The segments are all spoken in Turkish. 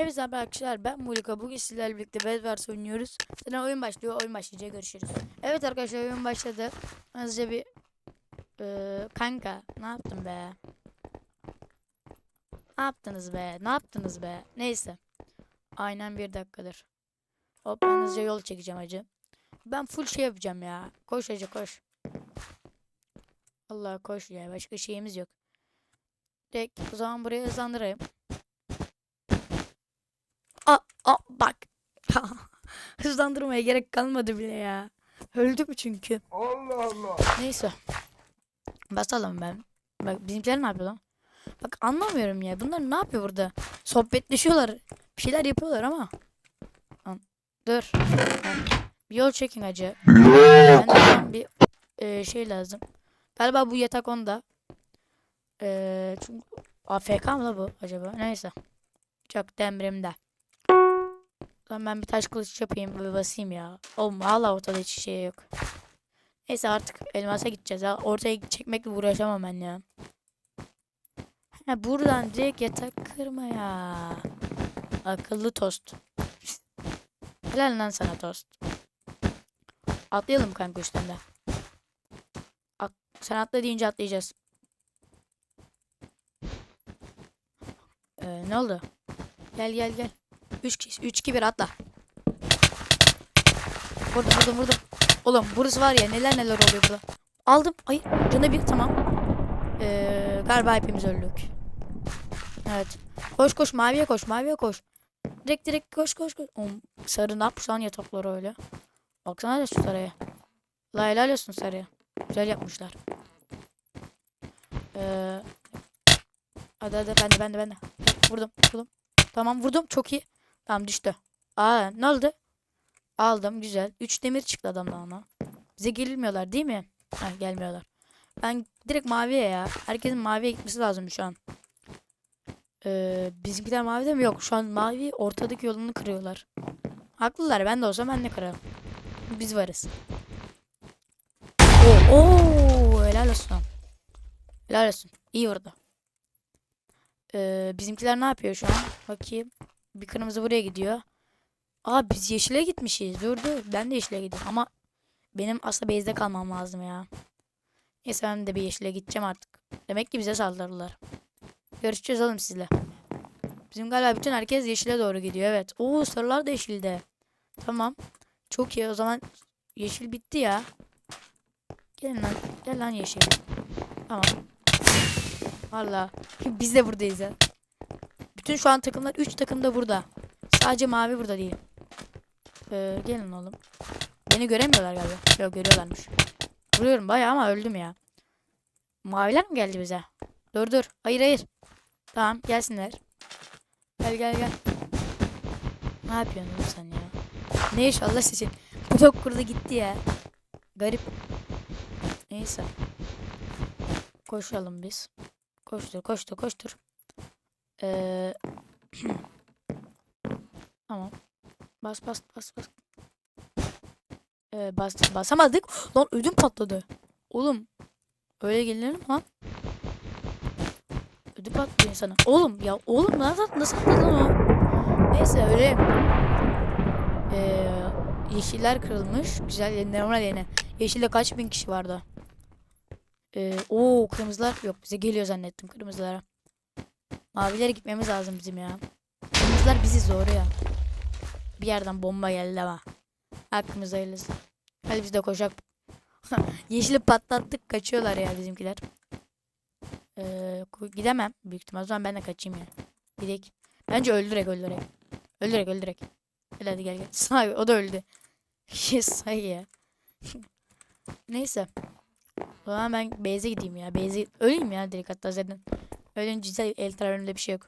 Evet arkadaşlar ben Mulika. Bugün sizlerle birlikte Bedwars oynuyoruz. Sonra oyun başlıyor. Oyun başlayınca görüşürüz. Evet arkadaşlar oyun başladı. Hızlıca bir Eee, kanka ne yaptın be? Ne yaptınız be? Ne yaptınız be? Neyse. Aynen bir dakikadır. Hop ben hızlıca yol çekeceğim acı. Ben full şey yapacağım ya. Koş acı koş. Allah koş ya. Başka şeyimiz yok. Direkt o zaman buraya hızlandırayım. Aa, aa bak. Hızlandırmaya gerek kalmadı bile ya. Öldüm çünkü. Allah Allah. Neyse. Basalım ben. Bak bizimkiler ne yapıyor lan? Bak anlamıyorum ya. Bunlar ne yapıyor burada? Sohbetleşiyorlar. Bir şeyler yapıyorlar ama. Lan, Dur. Ha, Bir yol çekin acı. Ben de şu an bir e, şey lazım. Galiba bu yatak onda. E, çünkü AFK mı la bu acaba? Neyse. Çok demrimde. Lan ben bir taş kılıç yapayım ve basayım ya. Oğlum hala ortada hiç şey yok. Neyse artık elmasa gideceğiz ya. Ortaya çekmekle uğraşamam ben ya. Ha, buradan direkt yatak kırmaya. Akıllı tost. Helal lan sana tost. Atlayalım kanka üstten de. At, sen atla deyince atlayacağız. Ee, ne oldu? Gel gel gel. 3 kişi 3 2 1 atla. Vurdum vurdum vurdum. Oğlum burası var ya neler neler oluyor burada. Aldım. Ay canı bir tamam. Ee, galiba hepimiz öldük. Evet. Koş koş maviye koş maviye koş. Direkt direkt koş koş koş. Oğlum, sarı ne yapmış lan yatakları öyle. Baksana da şu sarıya. La helal olsun sarıya. Güzel yapmışlar. Ee, hadi hadi ben de ben de ben de. Vurdum vurdum. Tamam vurdum çok iyi. Tamam düştü. Aa ne oldu? Aldım güzel. 3 demir çıktı adamdan ama. Bize gelmiyorlar değil mi? Ha gelmiyorlar. Ben direkt maviye ya. Herkesin maviye gitmesi lazım şu an. Ee, bizimkiler mavide mi? Yok. Şu an mavi ortadaki yolunu kırıyorlar. Haklılar. Ben de olsam ben de kırarım. Biz varız. Oo, oo helal olsun. Helal olsun. İyi vurdu. Ee, bizimkiler ne yapıyor şu an? Bakayım. Bir kırmızı buraya gidiyor. Aa biz yeşile gitmişiz. Dur dur. Ben de yeşile gidiyorum. Ama benim aslında base'de kalmam lazım ya. Neyse ben de bir yeşile gideceğim artık. Demek ki bize saldırdılar. Görüşeceğiz oğlum sizle. Bizim galiba bütün herkes yeşile doğru gidiyor. Evet. Oo sarılar da yeşilde. Tamam. Çok iyi. O zaman yeşil bitti ya. Gelin lan. Gel lan yeşil. Tamam. Valla. Biz de buradayız ya. Bütün şu an takımlar 3 takım da burada. Sadece mavi burada değil. Ee, gelin oğlum. Beni göremiyorlar galiba. Yok görüyorlarmış. Vuruyorum bayağı ama öldüm ya. Maviler mi geldi bize? Dur dur. Hayır hayır. Tamam gelsinler. Gel gel gel. Ne yapıyorsun sen ya? Ne iş Allah sizin. Bu top kurdu gitti ya. Garip. Neyse. Koşalım biz. Koştur koştur koştur. Ee, tamam. Bas bas bas bas. Ee, bas, basamadık. Lan ödüm patladı. Oğlum. Öyle gelinir mi lan? Ödüm patlıyor insana. Oğlum ya oğlum nasıl, nasıl atladı lan o? Neyse öyle. Ee, yeşiller kırılmış. Güzel normal yani. Yeşilde kaç bin kişi vardı? Ee, oo kırmızılar yok bize geliyor zannettim kırmızılara. Mavilere gitmemiz lazım bizim ya. Kırmızılar biziz doğru ya. Bir yerden bomba geldi ama. Hakkımız hayırlısı. Hadi biz de koşak. Yeşili patlattık kaçıyorlar ya bizimkiler. Ee, gidemem büyük ihtimal. O zaman ben de kaçayım ya. Gidelim. Bence öldürek öldürek. Öldürek öldürek. Hadi hadi gel gel. Say o da öldü. Yes say ya. Neyse. O zaman ben base'e gideyim ya. Base'e öleyim ya direkt hatta zaten. Ölünce güzel el tarafında bir şey yok.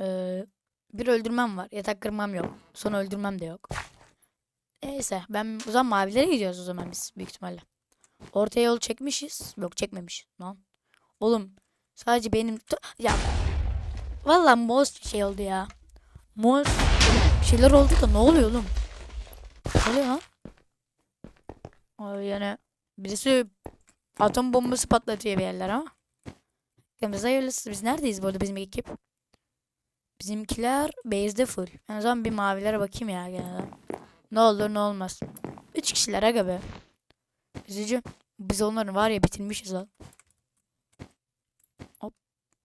Ee, bir öldürmem var. Yatak kırmam yok. Sonra öldürmem de yok. Neyse ben o zaman mavilere gidiyoruz o zaman biz büyük ihtimalle. Ortaya yol çekmişiz. Yok çekmemiş lan. Oğlum sadece benim ya Vallahi mouse bir şey oldu ya. Mouse bir şeyler oldu da ne oluyor oğlum? Ne oluyor lan? Yani birisi atom bombası patlatıyor bir yerler ama. Kırmızı hayırlısı. Biz neredeyiz bu arada bizim ekip? Bizimkiler base'de full. En azından bir mavilere bakayım ya gene de. Ne olur ne olmaz. Üç kişiler aga be. Üzücü. Biz onların var ya bitirmişiz lan. Hop.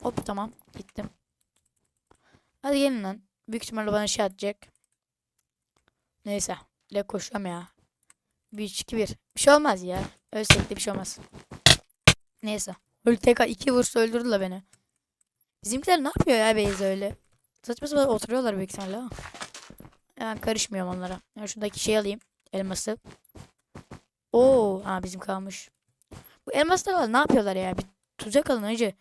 Hop tamam. Gittim. Hadi gelin lan. Büyük ihtimalle bana şey atacak. Neyse. Le koşuyorum ya. 1 2 1. Bir şey olmaz ya. Ölsek de bir şey olmaz. Neyse. Öl tekrar iki vursa öldürdüler beni. Bizimkiler ne yapıyor ya Beyza öyle? Saçma sapan oturuyorlar büyük ihtimalle ama. Ben karışmıyorum onlara. Ben şuradaki şey alayım. Elması. Oo, ha bizim kalmış. Bu elmaslar var ne yapıyorlar ya? Bir tuzak alın önce.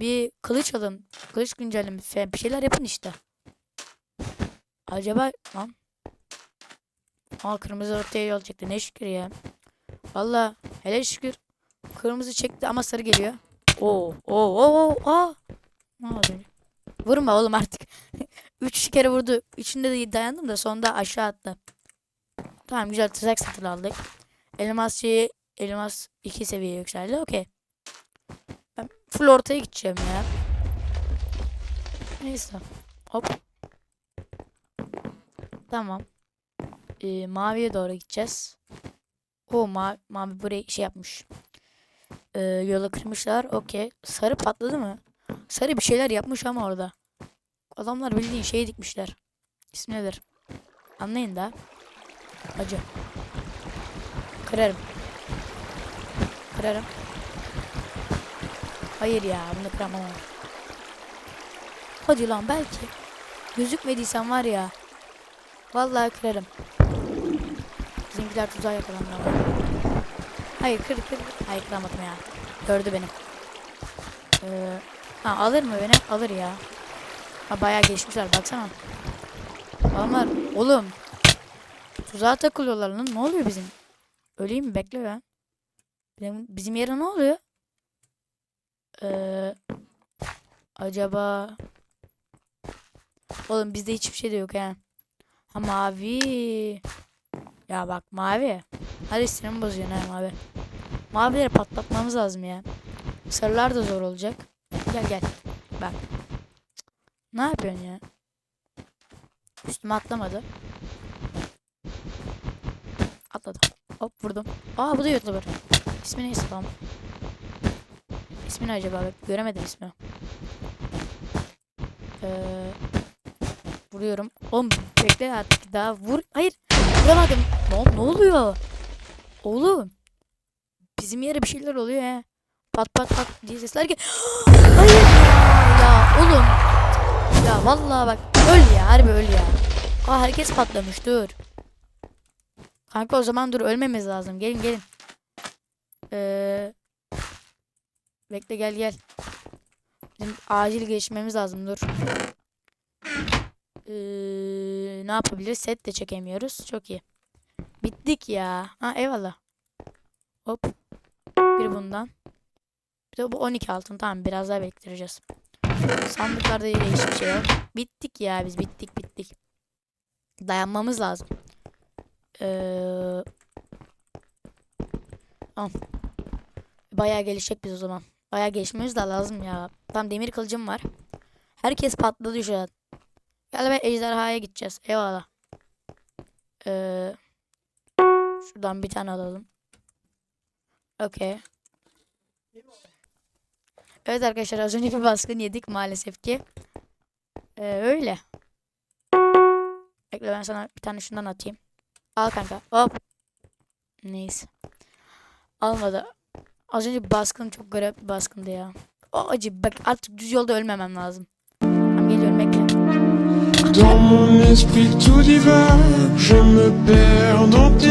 Bir kılıç alın. Kılıç güncelleme falan bir şeyler yapın işte. Acaba lan. Aa kırmızı ortaya çekti. Ne şükür ya. Valla hele şükür. Kırmızı çekti ama sarı geliyor. Oo, oo, oo, aa. Ne oldu? Vurma oğlum artık. Üç kere vurdu. Üçünde de dayandım da sonunda aşağı attı. Tamam güzel tuzak satın aldık. Elmas şeyi elmas iki seviye yükseldi. Okey. Ben full ortaya gideceğim ya. Neyse. Hop. Tamam. Ee, maviye doğru gideceğiz. O mavi, mavi burayı şey yapmış. Ee, yola kırmışlar. Okey. Sarı patladı mı? Sarı bir şeyler yapmış ama orada. Adamlar bildiğin şeyi dikmişler. İsmi nedir? Anlayın da. Acı. Kırarım. Kırarım. Hayır ya bunu kıramam. Hadi lan belki. Gözükmediysen var ya. Vallahi kırarım. Bizimkiler tuzağa yakalandı ama. Hayır kır kır. Hayır kıramadım ya. Gördü beni. Ee, ha, alır mı beni? Alır ya. Ha bayağı geçmişler baksana. Adamlar oğlum. Tuzağa takılıyorlar lan. Ne oluyor bizim? Öleyim mi? Bekle ben. Bizim, bizim yere ne oluyor? Ee, acaba Oğlum bizde hiçbir şey de yok ha. Ha mavi. Ya bak mavi. Hadi sinirimi bozuyorsun ha mavi. Mavileri patlatmamız lazım ya. Sarılar da zor olacak. Gel gel. Bak. Ne yapıyorsun ya? Üstüme atlamadı. Atladı. Hop vurdum. Aa bu da YouTuber. İsmi neyse tamam. İsmi ne acaba? Göremedim ismini. Ee, vuruyorum. Oğlum bekle artık daha vur. Hayır. Vuramadım. Ne, ne oluyor? Oğlum. Bizim yere bir şeyler oluyor he. Pat pat pat diye sesler ki. Hayır ya. Ya oğlum. Ya vallahi bak öl ya harbi öl ya. Aa herkes patlamış dur. Kanka o zaman dur ölmemiz lazım. Gelin gelin. Ee, bekle gel gel. Bizim acil geçmemiz lazım dur. Ee, ne yapabiliriz? Set de çekemiyoruz. Çok iyi. Bittik ya. Ha eyvallah. Hop. Bir bundan. Bir de bu 12 altın. Tamam biraz daha bekleteceğiz. Sandıklarda yine hiçbir şey yok. Bittik ya biz bittik bittik. Dayanmamız lazım. Ee. Bayağı gelişecek biz o zaman. Bayağı gelişmemiz de lazım ya. Tam demir kılıcım var. Herkes patladı şu an. Galiba ejderhaya gideceğiz. Eyvallah. Ee, şuradan bir tane alalım. Okey. Evet arkadaşlar az önce bir baskın yedik maalesef ki. Ee, öyle. Bekle ben sana bir tane şundan atayım. Al kanka. Hop. Neyse. Almadı. Az önce baskın çok garip bir baskındı ya. O acı bak artık düz yolda ölmemem lazım. Dans mon esprit tout divin, je me perds dans tes